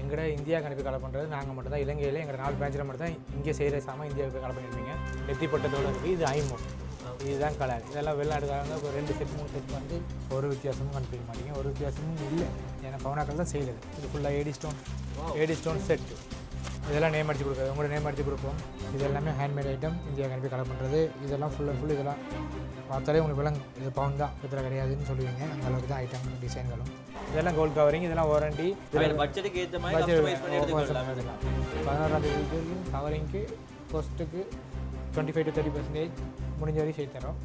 எங்கட இந்தியாவுக்கு அனுப்பி கலை பண்ணுறது நாங்கள் மட்டும் தான் இலங்கையில் எங்கள் நாலு பேட்சில் மட்டும் தான் இங்கே செய்கிற சாமான் இந்தியாவுக்கு கலை பண்ணியிருப்பீங்க. நெத்திப்பட்டத்தோடு இருக்குது இது ஐமோ. இதுதான் கலர் இதெல்லாம் வெளிநாடுக்காரங்க ஒரு ரெண்டு செட் மூணு செட் வந்து ஒரு வித்தியாசமும் கண்டுபிடிக்க மாட்டீங்க. ஒரு வித்தியாசமும் இல்லை. ஏன்னா பவனாக்கள் தான் செய்கிறது இது ஃபுல்லாக AD stone AD stone set இதெல்லாம் நேம் அடிச்சு கொடுக்குறது உங்களோட நேம் அடிச்சு கொடுப்போம். இது எல்லாமே ஹேண்ட்மேட் ஐட்டம் இந்தியாவுக்கு அனுப்பி கலை பண்ணுறது இதெல்லாம் ஃபுல் அண்ட் ஃபுல் இதெல்லாம் பார்த்தாலே உங்களுக்கு விலங்கு இது பவுன் தான். இதில் கிடையாதுன்னு சொல்லுவீங்க. அந்த அளவுக்கு தான் ஐட்டம் டிசைன்களும் இதெல்லாம் கோல்ட் கவரிங் இதெல்லாம் வாரண்டி பட்ஜெட்டுக்கு ஏற்ற மாதிரி பதினோராம் தேதி கவரிங்க்கு கோஸ்ட்டுக்கு twenty five to thirty percentage முடிஞ்ச வரையும் செய்து தரோம்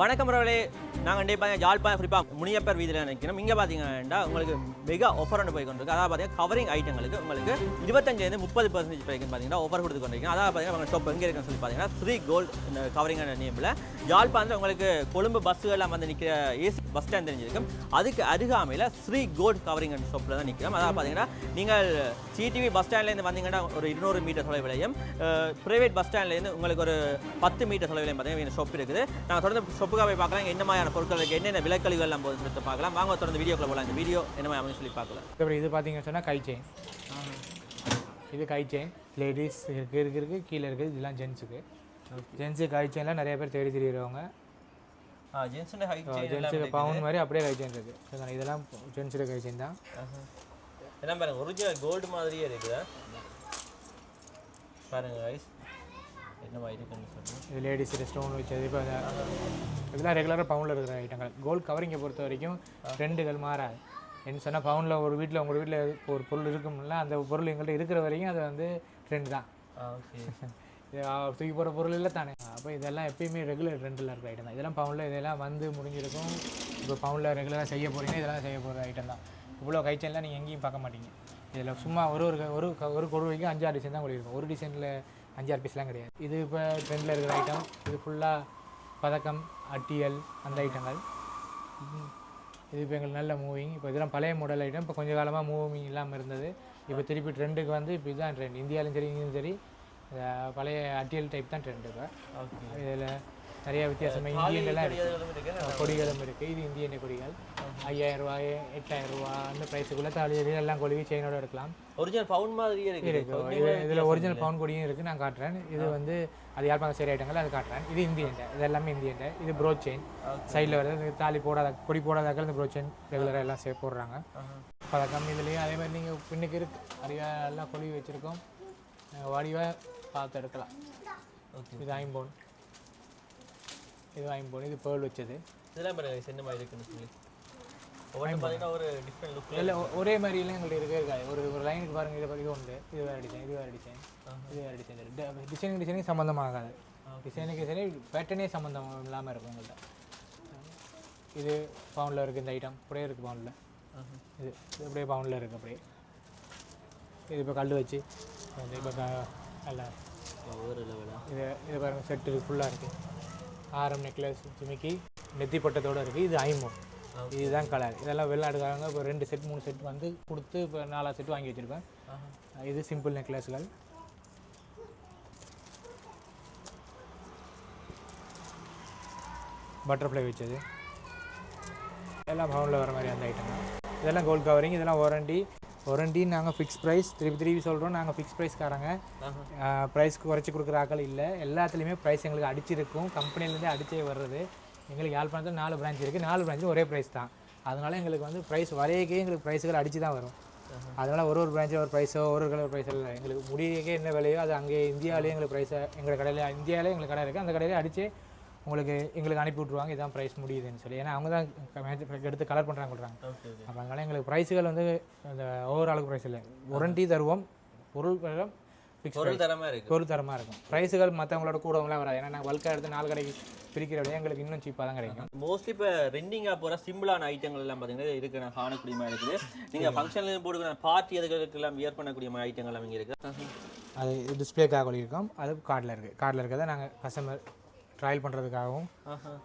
வணக்கம் ரவலே நாங்கள் கண்டிப்பாக யாழ்ப்பாணம் குறிப்பாக முனியப்பர் வீதியில் நினைக்கிறோம் இங்கே பார்த்தீங்கன்னா உங்களுக்கு மெகா ஆஃபர் ஒன்று போய் கொண்டிருக்கு. அதாவது பார்த்தீங்கன்னா கவரிங் ஐட்டங்களுக்கு உங்களுக்கு இருபத்தஞ்சிலேருந்து முப்பது பர்சன்டேஜ் வரைக்கும் பார்த்தீங்கன்னா ஆஃபர் கொடுத்து கொண்டிருக்கீங்க. அதாவது பார்த்தீங்கன்னா உங்கள் ஷாப் எங்கே இருக்குன்னு சொல்லி பார்த்தீங்கன்னா ஸ்ரீ கோல்டு கவரிங் நேமில் யாழ்ப்பாணத்தில் உங்களுக்கு கொழும்பு பஸ்ஸுகள்லாம் வந்து நிற்கிற ஏசி பஸ் ஸ்டாண்ட் தெரிஞ்சிருக்கும். அதுக்கு அருகாமையில் ஸ்ரீ கோல்ட் கவரிங் ஷாப்பில் தான் நிற்கிறோம் அதாவது பார்த்தீங்கன்னா நீங்கள் சிடிவி பஸ் ஸ்டாண்ட்லேருந்து வந்தீங்கன்னா ஒரு இருநூறு மீட்டர் தொலைவிலையும் ப்ரைவேட் பஸ் ஸ்டாண்ட்லேருந்து உங்களுக்கு ஒரு பத்து மீட்டர் தொலைவிலையும் பார்த்தீங்கன்னா ஷாப் இருக்குது. நாங்கள் தொடர்ந்து ஷாப்புக்காக போய் பார்க்கலாம். என்ன மாதிரியான பொருட்கள் இருக்குது என்னென்ன விலைக்கழிவுகள் எல்லாம் போகுதுன்னு சொல்லிட்டு பார்க்கலாம். வாங்க தொடர்ந்து வீடியோக்குள்ள போகலாம். இந்த வீடியோ என்ன மாதிரி சொல்லி பார்க்கலாம். அப்புறம் இது பார்த்தீங்கன்னு சொன்னால் கை செயின் இது கை செயின் லேடிஸ் இருக்கு இருக்கு இருக்குது கீழே இருக்குது இதெல்லாம் ஜென்ஸுக்கு ஜென்ஸு கை செயின்லாம் நிறைய பேர் தேடி தெரியுறவங்க. ஆ ஜென்ஸுடைய ஹைட் ஜென்ஸுக்கு பவுன் மாதிரி அப்படியே கை செயின் இருக்குது? இதெல்லாம் ஜென்ஸோட கை செயின் தான். எல்லாம் பாருங்க ஒரிஜினல் கோல்டு மாதிரியே இருக்குதா. பாருங்க guys. என்ன மாதிரி இருக்குன்னு இது லேடிஸ் ஸ்டோன் வச்சது இப்போ இதெல்லாம் ரெகுலராக பவுனில் இருக்கிற ஐட்டங்கள் கோல்ட் கவரிங்கை பொறுத்த வரைக்கும் ட்ரெண்டுகள் மாறாது. என்ன சொன்னால் பவுனில் ஒரு வீட்டில் உங்கள் வீட்டில் ஒரு பொருள் இருக்கும்ல அந்த பொருள் எங்கள்கிட்ட இருக்கிற வரைக்கும் அது வந்து ட்ரெண்ட் தான். ஓகே தூக்கி போகிற பொருள் இல்லை தானே. அப்போ இதெல்லாம் எப்பயுமே ரெகுலர் ட்ரெண்டில் இருக்கிற ஐட்டம் தான். இதெல்லாம் பவுனில் இதெல்லாம் வந்து முடிஞ்சிருக்கும். இப்போ பவுனில் ரெகுலராக செய்ய போகிறீங்கன்னா இதெல்லாம் செய்ய போகிற ஐட்டம் தான். இவ்வளோ கைச்செல்லாம் நீங்கள் எங்கேயும் பார்க்க மாட்டீங்க. இதில் சும்மா ஒரு ஒரு ஒரு ஒரு கொடுவைக்கு அஞ்சாறு டிசைன் தான் இருக்கும் ஒரு டிசைனில் அஞ்சாறு பீஸ்லாம் கிடையாது. இது இப்போ ட்ரெண்டில் இருக்கிற ஐட்டம் இது ஃபுல்லாக பதக்கம் அட்டியல் அந்த ஐட்டங்கள். இது இப்போ எங்களுக்கு நல்ல மூவிங் இப்போ இதெல்லாம் பழைய மாடல் ஐட்டம் இப்போ கொஞ்ச காலமாக மூவிங் இல்லாமல் இருந்தது. இப்போ திருப்பி ட்ரெண்டுக்கு வந்து இப்போ இதுதான் ட்ரெண்ட் இந்தியாவிலும் சரி இங்கேயும் சரி பழைய அட்டியல் டைப் தான் ட்ரெண்டு இப்போ. ஓகே இதில் நிறைய வித்தியாசமாக இந்தியன்லாம் இருக்குது கொடிகளும் இருக்குது இது இந்தியன் கொடிகள். ஐயாயிரம் ரூபாய் எட்டாயிரம் ரூபா அந்த ப்ரைஸுக்குள்ளே தாலி எல்லாம் கொடிவி செயினோட எடுக்கலாம். ஒரிஜினல் பவுன் மாதிரியே இருக்கு. இருக்கு இது இதில் ஒரிஜினல் பவுன் கொடியும் இருக்குது நான் காட்டுறேன். இது வந்து அது யாழ்ப்பாணம் சரி ஐட்டங்கள் அது காட்டுறேன். இது இந்தியன் இது எல்லாமே இந்தியன் இது ப்ரோ செயின் சைடில் வருது இந்த தாலி போடாத கொடி போடாதாக்கள் இந்த ப்ரோ செயின் ரெகுலராக எல்லாம் சே போடுறாங்க. பதக்கம் இதுலேயும் அதே மாதிரி நீங்கள் பின்னுக்கு இருக்கு. நிறையா எல்லாம் கொடி வச்சுருக்கோம். வடிவாக பார்த்து எடுக்கலாம். இது ஐம்பொன் இது ஐம்பொன் இது பேர்ல் வச்சது. இதெல்லாம் பாருங்க என்ன மாதிரி இருக்குன்னு சொல்லி. ஒவ்வொன்றும் பார்த்தீங்கன்னா ஒரு டிஃப்ரெண்ட் லுக்கில் இல்லை ஒரே மாதிரிலாம் எங்கள்ட்ட இருக்கவே இருக்காது. ஒரு ஒரு லைனுக்கு பாருங்கள் இதை இது உண்டு. இது வேறு டிசைன் இது வேறு டிசைன் இது வேறு டிசைன் டிசைனுக்கு டிசைனுக்கு சம்மந்தமாகாது டிசைனுக்கு டிசைனே பேட்டர்னே சம்மந்தம் இல்லாமல் இருக்கும் உங்கள்கிட்ட இது பவுனில் இருக்குது இந்த ஐட்டம் அப்படியே இருக்குது பவுனில் இது இது அப்படியே பவுனில் இருக்குது அப்படியே. இது இப்போ கல் வச்சு இப்போ நல்ல லெவலாக இது இது பாருங்கள் செட்டு ஃபுல்லாக இருக்குது ஆரம் நெக்லஸ் ஜிமிக்கி நெத்தி பட்டத்தோடு இருக்குது இது ஐமோ இதுதான் கலர் இதெல்லாம் வெளிநாடுக்காரங்க இப்போ ரெண்டு செட் மூணு செட் வந்து கொடுத்து இப்போ நாலா செட் வாங்கி வச்சுருப்பேன். இது சிம்பிள் நெக்லஸ்கள் பட்டர்ஃப்ளை வச்சது எல்லாம் பவுனில் வர மாதிரி அந்த ஐட்டம் இதெல்லாம் கோல்ட் கவரிங் இதெல்லாம் வாரண்டி வாரண்டி நாங்கள் ஃபிக்ஸ் ப்ரைஸ் திருப்பி திருப்பி சொல்கிறோம் நாங்கள் ஃபிக்ஸ் ப்ரைஸ்காரங்க ப்ரைஸ்க்கு குறைச்சி கொடுக்குற ஆக்கள் இல்லை. எல்லாத்துலேயுமே ப்ரைஸ் எங்களுக்கு அடிச்சிருக்கும். கம்பெனிலேருந்தே அடிச்சே வர்றது. எங்களுக்கு யாழ்ப்பாணத்தில் நாலு பிரான்ச் இருக்குது நாலு பிரான்ச்சும் ஒரே ப்ரைஸ் தான். அதனால எங்களுக்கு வந்து ப்ரைஸ் வரையக்கே எங்களுக்கு ப்ரைஸுகள் அடிச்சு தான் வரும். அதனால் ஒரு ஒரு பிரான்ச்சில் ஒரு ப்ரைஸோ ஒரு ஒரு கலர் ப்ரைஸோ இல்லை. எங்களுக்கு முடியக்கே என்ன விலையோ அது அங்கே இந்தியாவிலேயே எங்களுக்கு ப்ரைஸை எங்கள் கடையில் இந்தியாவிலே எங்களுக்கு கடை இருக்குது அந்த கடையிலே அடித்து உங்களுக்கு எங்களுக்கு அனுப்பி விட்ருவாங்க இதான் ப்ரைஸ் முடியுதுன்னு சொல்லி. ஏன்னா அவங்க தான் எடுத்து கலர் பண்ணுறாங்க ஓகே அப்போ அதனால எங்களுக்கு ப்ரைஸுகள் வந்து அந்த ஓவராலுக்கு ப்ரைஸ் இல்லை. ஒரண்டி தருவோம். பொருள் ஃபிக்ஸ் பொருள் தரமாக இருக்கு. பொருள் தரமாக இருக்கும். ப்ரைஸுகள் மற்றவங்களோட கூடவங்களாம் வராது. ஏன்னா நாங்கள் பல்காக எடுத்து நாலு கடைக்கு பிரிக்கிற விட எங்களுக்கு இன்னும் சீப்பாக தான் கிடைக்கும். மோஸ்ட்லி இப்போ ரெண்டிங்காக போகிற சிம்பிளான ஐட்டங்கள் எல்லாம் பார்த்தீங்கன்னா இருக்கு. நான் காணக்கூடிய மாதிரி இருக்குது. நீங்கள் ஃபங்க்ஷன்ல போடுக்கிற பார்ட்டி அதுகளுக்கெல்லாம் வியர் பண்ணக்கூடிய மாதிரி ஐட்டங்கள் எல்லாம் இங்கே இருக்குது அது டிஸ்பிளேக்காக இருக்கும் அது கார்டில் இருக்குது கார்டில் இருக்கிறத நாங்கள் கஸ்டமர் ட்ரையல் பண்ணுறதுக்காகவும்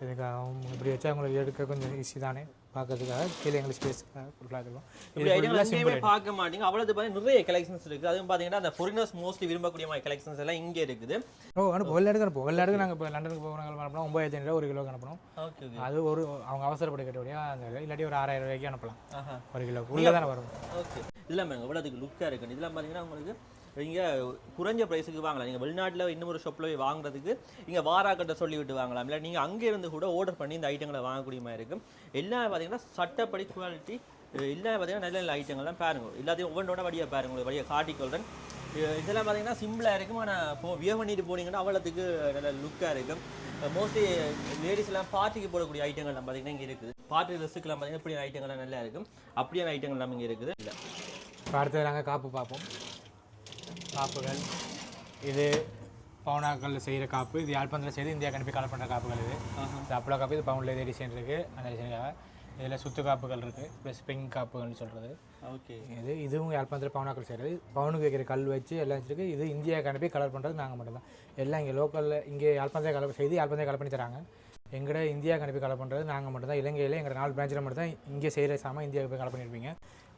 இதுக்காகவும் இப்படி வச்சு அவங்களுக்கு எடுக்க கொஞ்சம் ஈஸி தானே பார்க்கறதுக்காக கீழே எங்களுக்கு ஸ்பேஸ் கொடுக்கலாம் பார்க்க மாட்டீங்க. அவ்வளவு பார்த்தீங்கன்னா நிறைய கலெக்ஷன்ஸ் இருக்குது அதுவும் பார்த்தீங்கன்னா அந்த ஃபாரினர்ஸ் மோஸ்ட்லி விரும்பக்கூடிய மாதிரி கலெக்ஷன்ஸ் எல்லாம் இங்கே இருக்குது. ஓ அனுப்போம் வெளிநாடுக்கு அனுப்போம் வெளிநாடுக்கு நாங்கள் இப்போ லண்டனுக்கு போகிறவங்க அனுப்பணும் ஒம்பதாயிரத்தி ஐநூறு ஒரு கிலோக்கு அனுப்பணும். அது ஒரு அவங்க அவசரப்பட்டு கேட்டபடியாக அந்த இல்லாட்டி ஒரு ஆறாயிரம் ரூபாய்க்கு அனுப்பலாம். ஒரு கிலோ உள்ளே தானே வரும் ஓகே. இதெல்லாம் பாருங்க இவ்வளோதுக்கு லுக்காக இருக்குது இதெல்லாம் பார்த்தீங்கன்னா உங்களுக்கு இங்கே குறைஞ்ச ப்ரைஸுக்கு வாங்கலாம். நீங்கள் வெளிநாட்டில் இன்னும் ஒரு ஷாப்பில் போய் வாங்குறதுக்கு இங்கே வாராக்கட்ட சொல்லி விட்டு வாங்கலாம். இல்லை நீங்கள் அங்கே இருந்து கூட ஆர்டர் பண்ணி இந்த ஐட்டங்களை வாங்கக்கூடிய மாதிரி இருக்கும். எல்லாமே பார்த்தீங்கன்னா சட்டப்படி குவாலிட்டி எல்லாமே பார்த்தீங்கன்னா நல்ல நல்ல ஐட்டங்கள்லாம் பாருங்க. எல்லாத்தையும் ஒவ்வொன்றோட வழியாக பாருங்க. உங்களுக்கு வழியாக காட்டிக்கொள்றேன் இதெல்லாம் பார்த்தீங்கன்னா சிம்பிளாக இருக்கும். ஆனால் இப்போ வியர் பண்ணிட்டு போனீங்கன்னா அவ்வளோத்துக்கு நல்ல லுக்காக இருக்கும். மோஸ்ட்லி லேடிஸ்லாம் பார்ட்டிக்கு போடக்கூடிய ஐட்டங்கள்லாம் பார்த்தீங்கன்னா இங்கே இருக்குது. பார்ட்டி ட்ரெஸ்ஸுக்கெல்லாம் பார்த்தீங்கன்னா இப்படியான ஐட்டங்கள்லாம் நல்லா இருக்கும். அப்படியான ஐட்டங்கள் இங்கே இருக்குது. இல்லை அடுத்தது நாங்கள் காப்பு பார்ப்போம். காப்புகள். இது பவுனாக்கள் செய்கிற காப்பு இது யாழ்ப்பாணத்தில் செய்து இந்தியா கணிப்பி கலர் பண்ணுற காப்புகள் இது. இது அப்பளோ காப்பு இது பவுனில் இதே டிசைன் இருக்குது அந்த டிசைனுக்காக இதில் சுத்து காப்புகள் இருக்குது ப்ளஸ் பிங்க் காப்புகள்னு சொல்கிறது ஓகே. இது இதுவும் யாழ்ப்பாணத்தில் பவுனாக்கள் செய்கிறது பவுனுக்கு வைக்கிற கல் வச்சு எல்லாம் வச்சுருக்கு. இது இந்தியா கணிப்பி கலர் பண்ணுறது நாங்கள் மட்டும்தான். எல்லாம் இங்கே லோக்கலில் இங்கே யாழ்ப்பாணத்தில் கலர் செய்து யாழ்ப்பாணத்தில் கலர் பண்ணி தராங்க. எங்கட இந்தியா கணிப்பி கலர் பண்ணுறது நாங்கள் மட்டும்தான். இலங்கையில் எங்கள் நாலு பிரான்ச்சில் மட்டும் தான் இங்கே செய்கிற சாமான் இந்தியா போய் கலர் பண்ணியிருப்பீங்க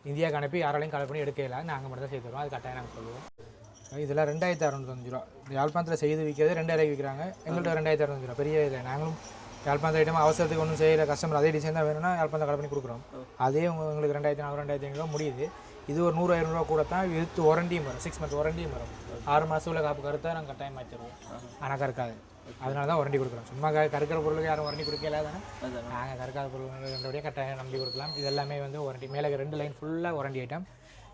இந்தியா கணிப்பி யாராலையும் கலர் பண்ணி எடுக்கல நாங்கள் மட்டும் தான் செய்து தருவோம். அது கட்டாயம் நாங்கள் சொல்லுவோம். இதெல்லாம் ரெண்டாயிரத்தி அறுநூத்தஞ்சு ரூபா. யாழ்ப்பாணத்தில் செய்து விற்கிறது ரெண்டாயிரம் விற்கிறாங்க. எங்கள்கிட்ட ரெண்டாயிரத்தி அறுநூத்தஞ்சு ரூபா. பெரிய இல்லை நாங்களும் யாழ்ப்பாணத்தில் ஐட்டம் அவசரத்துக்கு ஒன்றும் செய்கிற கஸ்டமர் அதே டிசைன் தான் வேணும்னா யாழ்ப்பாணத்தில் கலர் பண்ணி கொடுக்குறோம். அதே உங்களுக்கு ரெண்டாயிரத்தி நானூறு ரெண்டாயிரத்தி ஐநூறுரூவா முடியுது. இது ஒரு நூறு ஐநூறுரூவா கூட தான் வித்து வாரண்டியும் வரும். சிக்ஸ் மந்த் வாரண்டியும் வரும். ஆறு மாதம் உள்ள காப்பு கருத்தாக நாங்கள் கட்டாயம் மாற்றிடுவோம் ஆனால் கறக்காது. அதனால தான் வாரண்டி கொடுக்குறோம். சும்மா க- கறக்கிற பொருளுக்கு யாரும் வாரண்டி கொடுக்கல தானே? நாங்கள் கறக்காத பொருள் ரெண்டபடியாக கட்டாயம் நம்பி கொடுக்கலாம். இது எல்லாமே வந்து வாரண்டி மேலே ரெண்டு லைன் ஃபுல்லாக வாரண்டி ஐட்டம்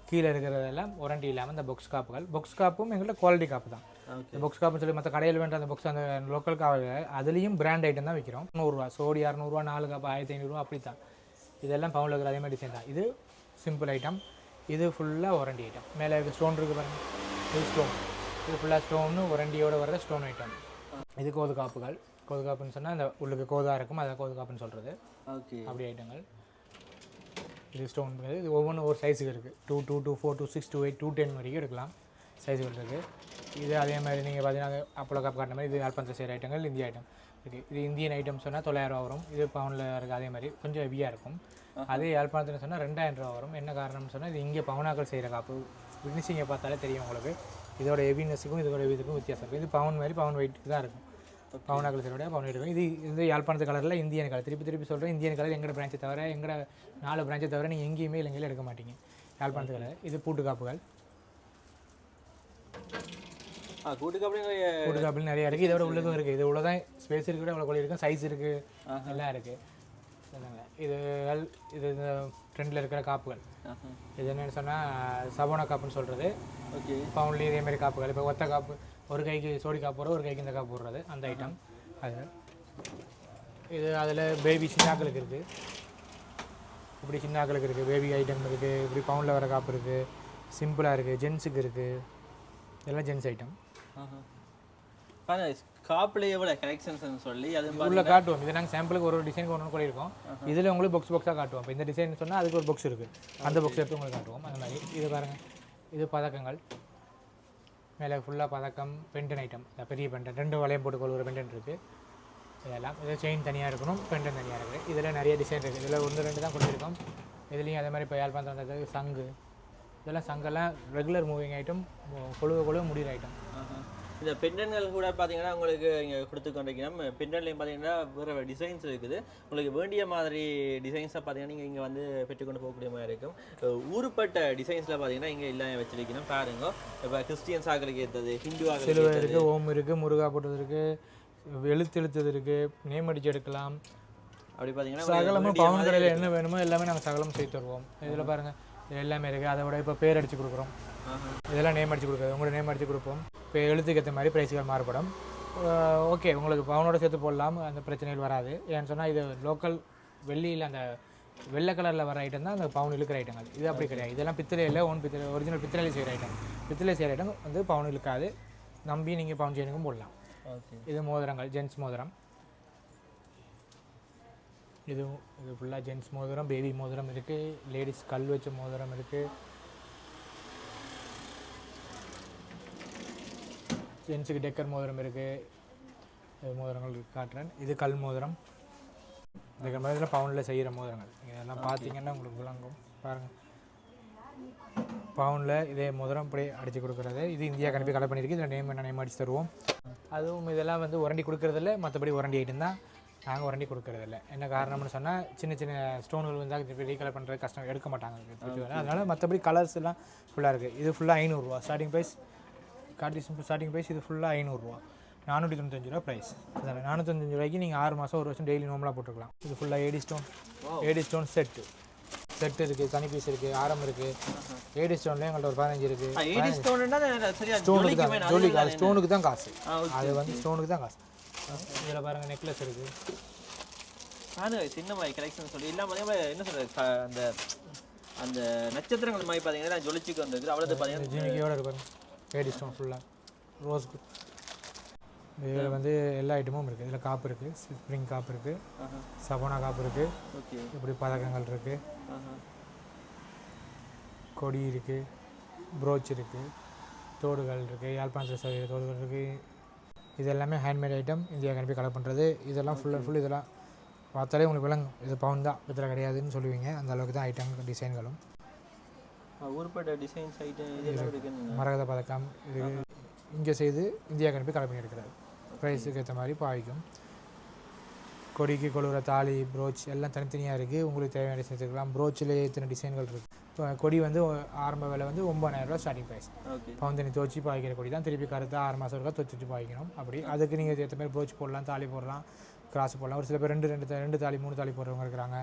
கீழே இருக்கிறதெல்லாம் வாரண்டி இல்லாமல் இந்த பாக்ஸ் காப்புகள் பாக்ஸ் காப்பும் எங்கள்கிட்ட குவாலிட்டி காப்பு தான். இந்த பாக்ஸ் காப்புன்னு சொல்லி மற்ற கடையில் வேண்ட அந்த பாக்ஸ் அந்த லோக்கல் காவல் அதுலேயும் பிராண்ட் ஐட்டம் தான் விற்கிறோம் நூறுரூவா சோடி இரநூறுவா நாலு காப்பு ஆயிரத்தி ஐநூறுரூவா அப்படி தான் இதெல்லாம் பவுனில் இருக்கிற அதே மாதிரி டிசைன் தான். இது சிம்பிள் ஐட்டம் இது ஃபுல்லாக வாரண்டி ஐட்டம் மேலே இருக்க ஸ்டோன் இருக்குது பாருங்க. இது ஸ்டோன் இது ஃபுல்லாக ஸ்டோனு வாரண்டியோட வர்ற ஸ்டோன் ஐட்டம் இது கோது காப்புகள் கோது காப்புன்னு சொன்னால் அந்த உள்ளுக்கு கோதா இருக்கும் அதை கோது காப்புன்னு சொல்கிறது ஓகே. அப்படி ஐட்டங்கள். இது ஸ்டோன் இது ஒவ்வொன்றும் ஒரு சைஸுக்கு இருக்குது two two two four two six two eight two ten வரைக்கும் எடுக்கலாம் சைஸுகள் இருக்குது இது அதே மாதிரி நீங்கள் பார்த்தீங்கன்னா அப்பளோ கப் காட்டின மாதிரி இது யாழ்ப்பாணத்தில் செய்கிற ஐட்டங்கள் இந்திய ஐட்டம் இருக்குது இது இந்தியன் ஐட்டம் சொன்னால் தொள்ளாயிரம் ரூபா வரும். இது பவுனில் இருக்குது அதே மாதிரி கொஞ்சம் ஹெவியாக இருக்கும். அதே யாழ்ப்பாணத்தில் சொன்னால் ரெண்டாயிரம் ரூபா வரும். என்ன காரணம்னு சொன்னால் இது இங்கே பவுனாக்கள் செய்கிற காப்பு. ஃபினிஷிங்கை பார்த்தாலே தெரியும் உங்களுக்கு. இதோட ஹெவினஸுக்கும் இதோட ஹெவிதுக்கும் வித்தியாசம் இருக்குது இது பவுன் மாதிரி பவுன் வெயிட்டுக்கு தான் இருக்கும். பவுனாக்கள் செய்ய பவுன் எடுக்கும் இது இது யாழ்ப்பாணத்து கலரில் இந்தியன் கலர் திருப்பி திருப்பி சொல்கிறேன் இந்தியன் கலர் எங்கட பிரான்ச்சை தவிர எங்கட நாலு பிரான்ச்சை தவிர நீங்கள் எங்கேயுமே இலங்கையில் எடுக்க மாட்டீங்க. யாழ்ப்பாணத்து கலர் இது பூட்டு காப்புகள் ஆ கூட்டுக்கு அப்படியே பூட்டு காப்புகள் நிறைய இருக்குது இதோட உள்ளதும் இருக்குது இது உள்ளதான் ஸ்பேஸ் இருக்குது இவ்வளோ கொள்ளி இருக்கும் சைஸ் இருக்குது எல்லாம் இருக்குது இது எல்- இது இந்த ட்ரெண்டில் இருக்கிற காப்புகள். இது என்னென்னு சொன்னால் சபோனா காப்புன்னு சொல்கிறது ஓகே. பவுன்லேயும் இதே மாதிரி காப்புகள். இப்போ ஒத்த காப்பு ஒரு கைக்கு சோடி காப்பு போடுறது ஒரு கைக்கு இந்த காப்பு போடுறது அந்த ஐட்டம் அது. இது அதில் பேபி சின்னாக்களுக்கு இருக்குது இப்படி சின்னாக்களுக்கு இருக்குது பேபி ஐட்டம் இருக்குது இப்படி பவுனில் வர காப்பு இருக்குது சிம்பிளாக இருக்குது ஜென்ஸுக்கு இருக்குது இதெல்லாம் ஜென்ஸ் ஐட்டம் காப்பில் எவ்வளோ கலெக்ஷன்ஸ் சொல்லி அது உள்ள காட்டுவோம். இது நாங்கள் சாம்பிளுக்கு ஒரு ஒரு டிசைனுக்கு ஒன்று கூட இருக்கோம் இதில் உங்களுக்கு பாக்ஸ் பாக்ஸாக காட்டுவோம். இப்போ இந்த டிசைன் சொன்னால் அதுக்கு ஒரு பாக்ஸ் இருக்குது அந்த பாக்ஸ் எடுத்து உங்களுக்கு காட்டுவோம். அந்த மாதிரி. இது பாருங்கள் இது பதக்கங்கள். மேலே ஃபுல்லாக பதக்கம் பெண்டன் ஐட்டம் பெரிய பெண்டன் ரெண்டு வளையம் போட்டு ஒரு பெண்டன் இருக்குது இதெல்லாம். இது செயின் தனியாக இருக்கணும். பெண்டன் தனியாக இருக்குது இதில் நிறைய டிசைன் இருக்குது இதில் ஒன்று ரெண்டு தான் கொடுத்துருக்கோம். இதுலேயும் அதே மாதிரி இப்போ யாழ்ப்பாணத்தில் வந்தது சங்கு. இதெல்லாம் சங்கெல்லாம் ரெகுலர் மூவிங் ஐட்டம் கொழுவ கொழுவ முடிகிற ஐட்டம் இந்த பெண்டன்கள் கூட பார்த்தீங்கன்னா உங்களுக்கு இங்கே கொடுத்து கொண்டிருக்கோம் பெண்டன்லையும் பார்த்தீங்கன்னா வேறு டிசைன்ஸ் இருக்குது. உங்களுக்கு வேண்டிய மாதிரி டிசைன்ஸாக பார்த்தீங்கன்னா நீங்கள் இங்கே வந்து பெற்றுக்கொண்டு போகக்கூடிய மாதிரி இருக்கும். அஹ் ஊருப்பட்ட டிசைன்ஸில் பார்த்தீங்கன்னா இங்கே எல்லாம் வச்சிருக்கணும் பாருங்க. இப்போ கிறிஸ்டியன்ஸ் ஆக்களுக்கு ஏற்றது ஹிந்து சிலுவை இருக்குது ஓம் இருக்குது முருகா போட்டது இருக்குது எழுத்து எழுத்தது இருக்குது நேம் அடிச்சு எடுக்கலாம். அப்படி பார்த்தீங்கன்னா சகலமும் பவுன் கடையில் என்ன வேணுமோ எல்லாமே நாங்கள் சகலம் செய்து தருவோம். இதில் பாருங்கள் எல்லாமே இருக்குது அதை விட இப்போ பேர் அடிச்சு கொடுக்குறோம். இதெல்லாம் நேம் அடிச்சு கொடுக்குறது உங்களோட நேம் அடிச்சு கொடுப்போம். இப்போ எழுத்துக்கு ஏற்ற மாதிரி ப்ரைஸுகள் மாறுபடும். ஓகே உங்களுக்கு பவுனோட சேர்த்து போடலாம். அந்த பிரச்சனைகள் வராது. ஏன்னு சொன்னால் இது லோக்கல் வெள்ளியில் அந்த வெள்ளை கலரில் வர ஐட்டம் தான் அந்த பவுன் இழுக்கிற ஐட்டங்கள் இது அப்படி கிடையாது. இதெல்லாம் பித்தளையில் ஒன் பித்தளை ஒரிஜினல் பித்தளையில் செய்கிற ஐட்டம் பித்தளை செய்கிற ஐட்டம் வந்து பவுன் இழுக்காது. நம்பி நீங்கள் பவுன் செயினுக்கும் போடலாம். ஓகே இது மோதிரங்கள் ஜென்ஸ் மோதிரம். இது இது ஃபுல்லாக ஜென்ஸ் மோதிரம் பேபி மோதிரம் இருக்குது லேடிஸ் கல் வச்ச மோதிரம் இருக்குது ஜென்ஸுக்கு டெக்கர் மோதிரம் இருக்குது மோதிரங்கள் காட்டுறேன். இது கல் மோதிரம். இந்த மோதிரம் பவுனில் செய்கிற மோதிரங்கள். இதெல்லாம் பார்த்தீங்கன்னா உங்களுக்கு விளங்கும். பாருங்கள் பவுனில் இதே மோதிரம் இப்படி அடித்து கொடுக்குறது. இது இந்தியா கணிப்பி கலர் பண்ணியிருக்கு. இதில் நேம் என்ன நேம் அடிச்சு தருவோம். அதுவும் இதெல்லாம் வந்து உரண்டி கொடுக்குறதில்ல. மற்றபடி உரண்டி ஐட்டம் தான். நாங்கள் வாரண்டி கொடுக்கறதில்ல. என்ன காரணம்னு சொன்னால் சின்ன சின்ன ஸ்டோன்கள் வந்தால் திருப்பி ரீகலர் பண்ணுறது கஷ்டம். எடுக்க மாட்டாங்க. அதனால மற்றபடி கலர்ஸ் எல்லாம் ஃபுல்லாக இருக்குது இது ஃபுல்லாக ஐநூறுரூவா starting price simple starting price இது ஃபுல்லாக ஐநூறுரூவா. நானூற்றி தொண்ணூத்தஞ்சு ரூபா ப்ரைஸ் அதில் நானூற்றஞ்சு ரூபாய்க்கு நீங்கள் ஆறு மாதம் ஒரு வருஷம் டெய்லி நோம்பலாக போட்டுக்கலாம் இது ஃபுல்லாக AD stone AD stone set set இருக்குது தனி பீஸ் இருக்குது ஆரம் இருக்குது ஏடி ஸ்டோன்லேயே எங்கள்கிட்ட ஒரு பதினஞ்சு சரியா ஸ்டோனுக்கு தான் அது ஜோலி அது ஸ்டோனுக்கு தான் காசு. அது வந்து ஸ்டோனுக்கு தான் காசு. இதில் பாருங்கள் நெக்லஸ் இருக்குது நானும் சின்ன மாதிரி கலெக்ஷன் சொல்லி இல்லாம என்ன சொல்றது அந்த அந்த நட்சத்திரங்கள் மாதிரி பார்த்தீங்கன்னா ஜொலிச்சுக்கு வந்துருக்கு அவ்வளவு பார்த்தீங்கன்னா ஜிமிக்கியோட ஏடி ஸ்டோன் ஃபுல்லாக ரோஸ் இதில் வந்து எல்லா ஐட்டமும் இருக்குது இதில் காப்பு இருக்குது ஸ்ப்ரிங் காப்பு இருக்குது சபோனா காப்பு இருக்குது இப்படி பதக்கங்கள் இருக்குது கொடி இருக்குது ப்ரோச் இருக்குது தோடுகள் இருக்குது யாழ்ப்பாணத்தில் செய்கிற தோடுகள் இருக்குது இது எல்லாமே ஹேண்ட்மேட் ஐட்டம் இந்தியா கணிப்பி கலெக்ட் பண்ணுறது இதெல்லாம் ஃபுல் அண்ட் ஃபுல் இதெல்லாம் பார்த்தாலே உங்களுக்கு விளங்கும். இது பவுன் தான். இதில் கிடையாதுன்னு சொல்லுவீங்க. அந்த அளவுக்கு தான் ஐட்டம் டிசைன்களும் ஊர்பட்ட டிசைன்ஸ் ஐட்டம் இதெல்லாம் இருக்குன்னு மரகத பதக்கம் இது இங்கே செய்து இந்தியா கணிப்பி கலெக்ட் பண்ணி எடுக்கிறாரு ப்ரைஸுக்கு ஏற்ற மாதிரி பாவிக்கும். கொடிக்கு கொழுவுற தாலி ப்ரோச் எல்லாம் தனித்தனியாக இருக்குது உங்களுக்கு தேவையான டிசைன் எடுத்துக்கலாம் ப்ரோச்சிலே இத்தனை டிசைன்கள் இருக்குது இப்போ கொடி வந்து ஆரம்ப விலை வந்து ஒம்பதாயிரரூவா ஸ்டார்டிங் ப்ரைஸ் பவுந்தனி துவச்சி பாய்க்கிற கொடி தான். திருப்பி கருத்து ஆறு மாதம் இருக்கா துவச்சி வச்சு பாய்க்கணும் அப்படி அதுக்கு நீங்கள் ஏற்ற மாதிரி ப்ரோச் போடலாம் தாலி போடலாம் கிராஸ் போடலாம். ஒரு சில பேர் ரெண்டு ரெண்டு ரெண்டு தாலி மூணு தாலி போடுறவங்க இருக்கிறாங்க.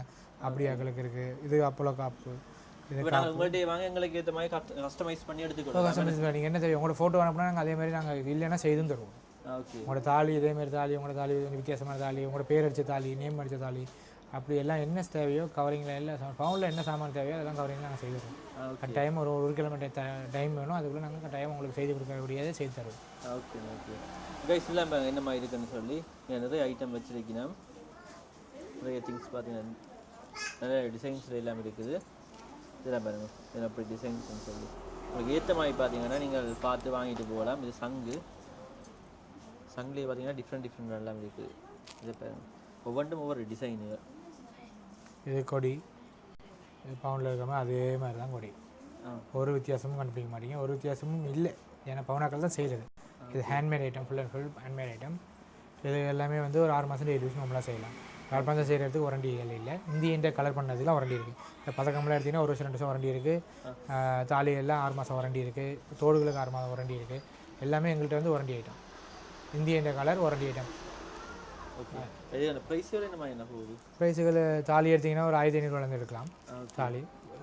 அப்படி அக்களுக்கு இருக்குது இது அப்போலோ காப்பு. உங்கள்கிட்ட வாங்க எங்களுக்கு ஏற்ற மாதிரி கஸ்டமைஸ் பண்ணி எடுத்துக்கணும் கஸ்டமர்ஸ் நீங்கள் என்ன தெரியும்? உங்களோட ஃபோட்டோ அனுப்புனா நாங்கள் அதே மாதிரி நாங்கள் இல்லைன்னா செய்தும் தருவோம். ஓகே உங்களோட தாலி இதே மாதிரி தாலி உங்களோட தாலி வித்தியாசமான தாலி உங்களோட பேர் அடித்த தாலி நேம் அடித்த தாலி அப்படி எல்லாம் என்ன தேவையோ கவரிங்கில் எல்லாம் பவுனில் என்ன சாமான் தேவையோ அதெல்லாம் கவரிங்கில் நாங்கள் செய்து தருவோம். கட்டாயம் ஒரு ஒரு கிலோமீட்டர் டைம் வேணும். அதுக்குள்ளே நாங்கள் கட்டாயம் உங்களுக்கு செய்து கொடுக்கக்கூடியதை செய்து தருவோம். ஓகே ஓகே கைஸ் எல்லாம் என்ன மாதிரி இருக்குன்னு சொல்லி நிறைய ஐட்டம் வச்சிருக்கணும் நிறைய திங்ஸ் பார்த்தீங்கன்னா நிறைய டிசைன்ஸ் எல்லாம் இருக்குது. இதெல்லாம் பாருங்க. இதெல்லாம் அப்படி டிசைன்ஸ்னு சொல்லி. உங்களுக்கு ஏற்ற மாதிரி பார்த்தீங்கன்னா நீங்கள் பார்த்து வாங்கிட்டு போகலாம். இது சங்கு. சங்குலேயே பார்த்தீங்கன்னா டிஃப்ரெண்ட் டிஃப்ரெண்ட் எல்லாம் இருக்குது. இதை பாருங்க. ஒவ்வொன்றும் ஒவ்வொரு டிசைனு இது கொடி. இது பவுனில் இருக்கிற மாதிரி அதே மாதிரி தான் கொடி ஒரு வித்தியாசமும் கண்டுபிடிக்க மாட்டீங்க. ஒரு வித்தியாசமும் இல்லை. ஏன்னா பவுனாக்கள் தான் செய்கிறது இது handmade item full and full handmade item இது எல்லாமே வந்து ஒரு ஆறு மாதம் ஏழு வருஷம் நம்மளாம் செய்யலாம். யாழ்ப்பாணம் செய்கிறதுக்கு வாரண்டிகள் இல்லை. இந்தியன் கலர் பண்ணதுலாம் வாரண்டி இருக்குது இந்த பதக்கம்லாம் எடுத்திங்கன்னா ஒரு வருஷம் ரெண்டு வருஷம் வாரண்டி இருக்குது தாலி எல்லாம் ஆறு மாதம் வாரண்டி இருக்குது தோடுகளுக்கு ஆறு மாதம் வாரண்டி இருக்குது எல்லாமே எங்கள்கிட்ட வந்து வாரண்டி ஐட்டம் இந்திய கலர் வாரண்டி ஐட்டம் ப்ரைஸுகள் தாலி எடுத்திங்கன்னா ஒரு ஆயிரத்தி ஐநூறுவாலேருந்து எடுக்கலாம். தாலி.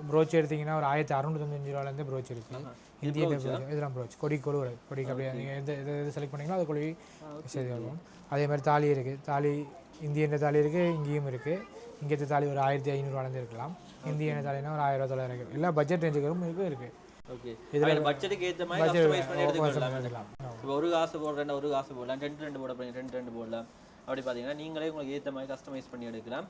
ப்ரோச் எடுத்திங்கன்னா ஒரு ஆயிரத்தி அறுநூற்றி தொண்ணூத்தஞ்சு ரூபாலேருந்து ப்ரோச் இருக்குது இந்தியன் ப்ரோச் இதெல்லாம் ப்ரோச் கொடி கொழுவுற கொடிக்கு அப்படியே நீங்கள் எந்த எது செலக்ட் பண்ணீங்களோ அது கொழுவி செய்து வருவோம் அதே மாதிரி தாலி இருக்குது தாலி இந்தியன் தாலி இருக்குது இங்கேயும் இருக்குது இங்கேத்து தாலி ஒரு ஆயிரத்தி ஐநூறுவாலேருந்து இருக்கலாம். இந்தியன் தாலினா ஒரு ஆயிரம் தொள்ளாயிரம் இருக்குது எல்லா பட்ஜெட் ரேஞ்சுக்கும் இருக்குது இருக்குது ஓகே இதில் பட்ஜெட்டுக்கு ஏற்ற மாதிரி கஸ்டமைஸ் பண்ணி எடுத்துக்கலாம். இப்போ ஒரு காசு போடுறேன் ஒரு காசு போடலாம். ரெண்டு ரெண்டு போட ரெண்டு ரெண்டு போடலாம். அப்படி பார்த்தீங்கன்னா நீங்களே உங்களுக்கு ஏற்ற மாதிரி கஸ்டமைஸ் பண்ணி எடுக்கலாம்.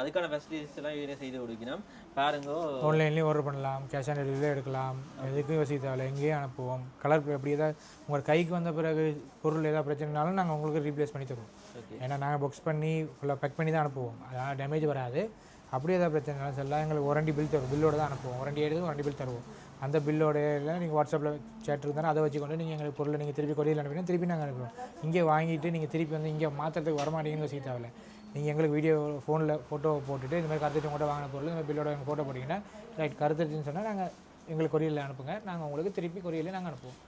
அதுக்கான ஃபெசிலிட்டிஸ் எல்லாம் இதிலே செய்து கொடுக்கணும் பாருங்க. ஆன்லைன்லேயும் ஆர்டர் பண்ணலாம் கேஷ் ஆன் டெலிவரியில் எடுக்கலாம். எதுக்கும் யோசிக்க தேவையில்ல எங்கேயும் அனுப்புவோம். கலர் எப்படி ஏதாவது உங்கள் கைக்கு வந்த பிறகு பொருள் ஏதாவது பிரச்சனைனாலும் நாங்கள் உங்களுக்கு ரீப்ளேஸ் பண்ணி தருவோம். ஏன்னா நாங்கள் புக்ஸ் பண்ணி ஃபுல்லாக பேக் பண்ணி தான் அனுப்புவோம். அதனால் டேமேஜ் வராது. அப்படியே ஏதாவது பிரச்சனைனாலும் சொல்லலாம். எங்களுக்கு ஒரண்டி பில் தருவோம். பில்லோட தான் அனுப்புவோம். ஒரண்டி எடுத்து ஒரண்டி பில் தருவோம். அந்த பில்லோட நீங்கள் வாட்ஸ்அப்பில் சேட் இருந்தாலும் அதை வச்சுக்கொண்டு நீங்கள் எங்களுக்கு பொருளை நீங்கள் திருப்பி கொடியில் அனுப்பினா திருப்பி நாங்கள் அனுப்புவோம் இங்கே வாங்கிட்டு நீங்கள் திருப்பி வந்து இங்கே மாற்றுறதுக்கு வரமாட்டீங்கன்னு யோசிக்க தேவையில்ல. நீங்கள் எங்களுக்கு வீடியோ ஃபோனில் ஃபோட்டோ போட்டுட்டு இந்த மாதிரி கருத்து உங்கள்கிட்ட வாங்கின பொருள் இந்த பில்லோட எங்கள் ஃபோட்டோ போட்டிங்கன்னா ரைட் கருத்துச்சுன்னு சொன்னால் நாங்கள் எங்களுக்கு கொரியரில் அனுப்புங்க. நாங்கள் உங்களுக்கு திருப்பி கொரியரில் நாங்கள் அனுப்புவோம்.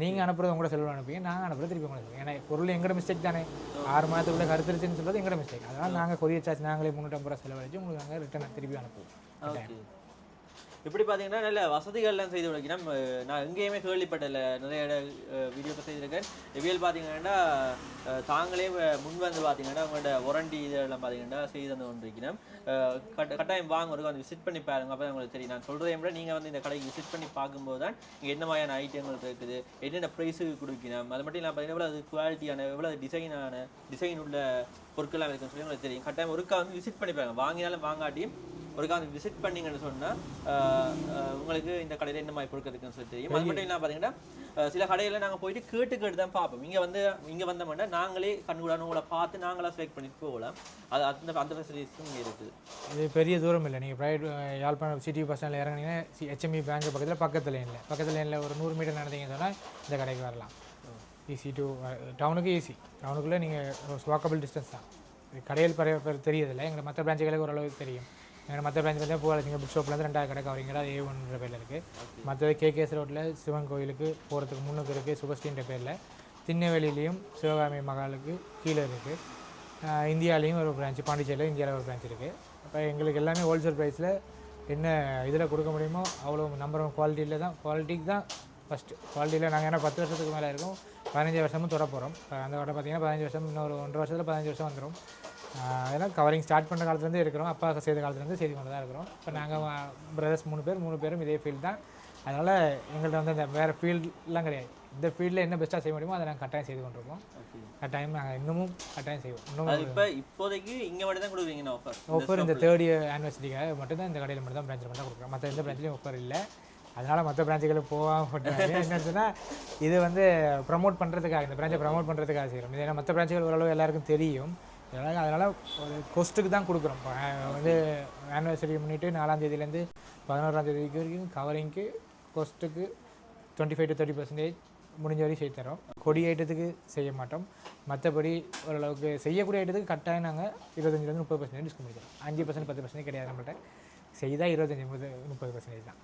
நீங்கள் அனுப்புறது உங்களோட செல்வம் அனுப்புங்க நாங்கள் அனுப்புறது திருப்பி உங்களுக்கு ஏன்னா பொருள் எங்களோட மிஸ்டேக் தானே? ஆறு மாதத்துக்குள்ள கருத்துருச்சுன்னு சொல்றது எங்களோட மிஸ்டேக் அதனால் நாங்கள் கொரியர் சார்ஜ் நாங்களே முந்நூற்றம்பது ரூபா செலவழிச்சு உங்களுக்கு நாங்கள் ரிட்டர்ன் திருப்பி அனுப்புவோம். இப்படி பார்த்தீங்கன்னா நல்ல வசதிகள்லாம் செய்து கொடுக்கணும் நான் எங்கேயுமே கேள்விப்பட்டல நிறைய வீடியோக்கள் செய்திருக்கேன். இவியல் பார்த்தீங்கன்னா தாங்களே முன் வந்து பார்த்தீங்கன்னா அவங்களோட ஒரண்டி இதெல்லாம் பார்த்தீங்கன்னா செய்து தந்து கொண்டிருக்கணும் கட்ட கட்டாயம் வாங்க ஒரு வந்து விசிட் பண்ணி பாருங்க. அப்போ உங்களுக்கு தெரியும். நான் சொல்கிறதே விட நீங்கள் வந்து இந்த கடைக்கு விசிட் பண்ணி பார்க்கும்போது தான் இங்கே என்ன மாதிரியான ஐட்டங்கள் இருக்குது என்னென்ன ப்ரைஸுக்கு கொடுக்கணும் அது மட்டும் இல்லாமல் பார்த்தீங்கன்னா எவ்வளோ அது குவாலிட்டியான எவ்வளோ டிசைனான டிசைன் உள்ள பொருட்கள்லாம் இருக்குன்னு சொல்லி உங்களுக்கு தெரியும். கட்டாயம் ஒருக்கா வந்து விசிட் பண்ணி பாருங்க. வாங்கினாலும் வாங்காட்டியும் ஒருக்கா வந்து விசிட் பண்ணீங்கன்னு சொன்னால் உங்களுக்கு இந்த கடையில் என்ன மாதிரி பொருட்கள் சொல்லி தெரியும். அது மட்டும் இல்லாமல் பார்த்தீங்கன்னா சில கடையில் நாங்கள் போயிட்டு கேட்டு கேட்டு தான் பார்ப்போம். இங்கே வந்து இங்கே வந்தோம்னா நாங்களே கண்கூடான உங்களை பார்த்து நாங்களாக செலக்ட் பண்ணிட்டு போகலாம். அது அந்த அந்த ஃபெசிலிட்டிஸும் இருக்குது இது பெரிய தூரம் இல்லை. நீங்கள் ப்ரைவேட் யாழ்ப்பாணம் சிட்டி பஸ் ஸ்டாண்டில் இறங்குனீங்கன்னா ஹெச்எம்இ பேங்க் பக்கத்தில் பக்கத்து லைனில் பக்கத்து லைனில் ஒரு நூறு மீட்டர் நடந்தீங்கன்னு சொன்னால் இந்த கடைக்கு வரலாம். ஈஸி டு டவுனுக்கு ஈஸி டவுனுக்குள்ளே நீங்கள் வாக்கபிள் டிஸ்டன்ஸ் தான். கடையில் பரவ பேர் தெரியதில்லை எங்களை மற்ற பிரான்ச்சுகளுக்கு ஓரளவுக்கு தெரியும். எங்கள் மற்ற பிரான்ச் பார்த்தா பூவாலசிங்க புக் ஷாப்லேருந்து ரெண்டாவது கடை கவரிங்கிற ஏ ஒன்ற பேரில் இருக்குது மற்றது கேகேஎஸ் ரோட்டில் சிவன் கோயிலுக்கு போகிறதுக்கு முன்னுக்கு இருக்குது சுபஸ்ரீன்ற பேரில். திண்ணவெளியிலையும் சிவகாமி மகாலுக்கு கீழே இருக்குது இந்தியாவிலையும் ஒரு பிரான்ச் பாண்டிச்சேரியில் இந்தியாவில் ஒரு பிரான்ச் இருக்குது அப்போ எங்களுக்கு எல்லாமே ஹோல்சேல் ப்ரைஸில் என்ன இதில் கொடுக்க முடியுமோ அவ்வளோ நம்பர் ஒன் குவாலிட்டியில் தான் குவாலிட்டிக்கு தான் ஃபஸ்ட்டு குவாலிட்டியில் நாங்கள் ஏன்னா பத்து வருஷத்துக்கு மேலே இருக்கோம். பதினஞ்சு வருஷமும் தொட போகிறோம் அந்த வட்டம் பார்த்தீங்கன்னா பதினஞ்சு வருஷம் இன்னொரு ஒன்றரை வருஷத்தில் பதினஞ்சு வருஷம் வந்துடும் அதெல்லாம் கவரிங் ஸ்டார்ட் பண்ண காலத்துலேருந்து இருக்கிறோம். அப்பா செய்த காலத்துலேருந்து செய்து கொண்டு தான் இருக்கிறோம். இப்போ நாங்கள் பிரதர்ஸ் மூணு பேர் மூணு பேரும் இதே ஃபீல்டு தான். அதனால் எங்கள்கிட்ட வந்து இந்த வேறு ஃபீல்டெலாம் கிடையாது. இந்த ஃபீல்டில் என்ன பெஸ்ட்டாக செய்ய முடியுமோ அதை நாங்கள் கட்டாயம் செய்து கொண்டிருக்கோம். கட்டாயம் நாங்கள் இன்னமும் கட்டாயம் செய்வோம். இன்னும் இப்போ இப்போதைக்கு இங்கே மட்டும் தான் கொடுக்குறீங்க ஆஃபர் ஆஃபர் இந்த தேர்ட் இயர் ஆனிவர்சரிக்காக மட்டும்தான் இந்த கடையில் மட்டும் தான் பிரான்ச்சில் மட்டும் தான் கொடுக்குறோம். மற்ற எந்த பிரான்ச்லேயும் ஆஃபர் இல்லை. அதனால் மற்ற பிரான்ச்சுகளுக்கு போகாமல் போட்டாங்க என்னச்சுன்னா இது வந்து ப்ரமோட் பண்ணுறதுக்காக இந்த பிரான்ச்சை ப்ரமோட் பண்ணுறதுக்காக செய்கிறோம் இது ஏன்னா மற்ற பிரான்ச்சுகள் ஓரளவு எல்லாருக்கும் தெரியும். அதனால் அதனால் ஒரு கொஸ்ட்டுக்கு தான் கொடுக்குறோம். வந்து ஆனிவர்சரி முன்னிட்டு நாலாந்தேதியிலேருந்து பதினோராந்தேதிக்கு பதினோராம் வரைக்கும் கவரிங்க்கு கொஸ்ட்டுக்கு twenty five to thirty percentage முடிஞ்ச வரையும் செய்து தரோம் கொடி ஐட்டத்துக்கு செய்ய மாட்டோம். மற்றபடி ஓரளவுக்கு செய்யக்கூடிய ஐட்டத்துக்கு கட்டாயம் நாங்கள் இருபத்தஞ்சிலேருந்து முப்பது பர்சன்டேஜ் டிஸ்கவுண்ட் தரோம் அஞ்சு பர்சன்ட் பத்து பர்சன்டேஜ் கிடையாது நம்மள்கிட்ட செய்தால் இருபத்தஞ்சி முப்பது முப்பது பர்சன்டேஜ் தான்.